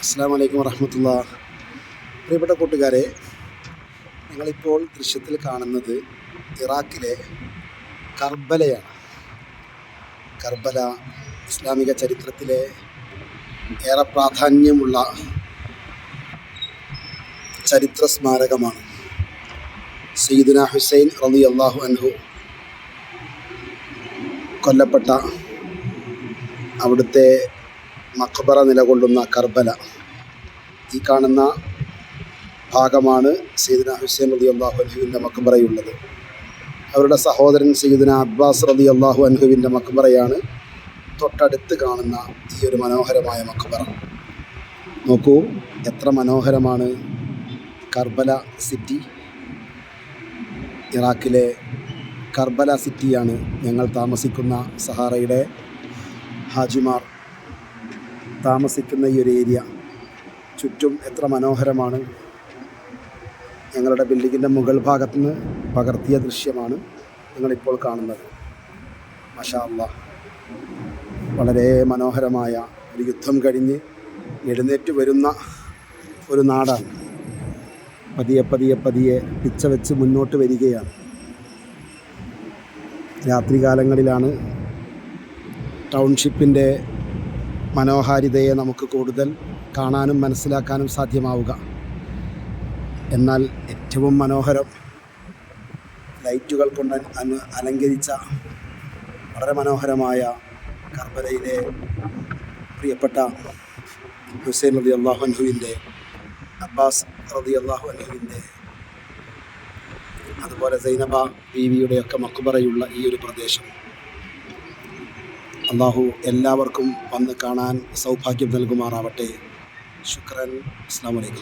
അസ്സാം വലൈക്കും വറഹമത്തുള്ള. പ്രിയപ്പെട്ട കൂട്ടുകാരെ നിങ്ങളിപ്പോൾ ദൃശ്യത്തിൽ കാണുന്നത് ഇറാഖിലെ കർബലയാണ്. കർബല ഇസ്ലാമിക ചരിത്രത്തിലെ ഏറെ പ്രാധാന്യമുള്ള ചരിത്ര സ്മാരകമാണ്. സയ്യിദുന ഹുസൈൻ റലി അള്ളാഹു അൻഹു കൊല്ലപ്പെട്ട അവിടുത്തെ മക്ബറ നിലകൊള്ളുന്ന കർബല. ഈ കാണുന്ന ഭാഗമാണ് സീദന ഹുസൈൻ റതി അള്ളാഹു അൻഹുവിന്റെ മക്ബറയുള്ളത്. അവരുടെ സഹോദരൻ സീദന അബ്ബാസ് റതി അള്ളാഹു അൻഹുവിന്റെ മക്ബറയാണ് തൊട്ടടുത്ത് കാണുന്ന ഈ ഒരു മനോഹരമായ മക്ബറ. നോക്കൂ എത്ര മനോഹരമാണ് കർബല സിറ്റി. ഇറാഖിലെ കർബല സിറ്റിയാണ് ഞങ്ങൾ താമസിക്കുന്ന സഹാറയുടെ ഹാജിമാർ. താമസിക്കുന്ന ഈ ഒരു ഏരിയ ചുറ്റും എത്ര മനോഹരമാണ്. ഞങ്ങളുടെ ബിൽഡിങ്ങിന്റെ മുകൾ ഭാഗത്ത് നിന്ന് പകർത്തിയ ദൃശ്യമാണ് നിങ്ങളിപ്പോൾ കാണുന്നത്. മഷാ വളരെ മനോഹരമായ ഒരു യുദ്ധം കഴിഞ്ഞ് എഴുന്നേറ്റ് വരുന്ന ഒരു നാടാണ്. പതിയെ പതിയെ പതിയെ പിച്ച വെച്ച് മുന്നോട്ട് വരികയാണ്. രാത്രികാലങ്ങളിലാണ് ടൗൺഷിപ്പിന്റെ മനോഹാരിതയെ നമുക്ക് കൂടുതൽ കാണാനും മനസ്സിലാക്കാനും സാധ്യമാവുക. എന്നാൽ ഏറ്റവും മനോഹരം ലൈറ്റുകൾ കൊണ്ട് അനു അലങ്കരിച്ച വളരെ മനോഹരമായ കർബലയിലെ പ്രിയപ്പെട്ട ഹുസൈൻ റതി അള്ളാഹു അൻഹുവിന്റെ അബ്ബാസ് റതി അള്ളാഹു അൻഹുവിന്റെ അതുപോലെ സൈനബ ബീവിയുടെയൊക്കെ മക്കുബറയുള്ള ഈ ഒരു പ്രദേശം. അള്ളാഹു എല്ലാവർക്കും വന്ന് കാണാൻ സൗഭാഗ്യം നൽകുമാറാവട്ടെ. ശുക്രൻ. അസ്സാം വലൈക്കും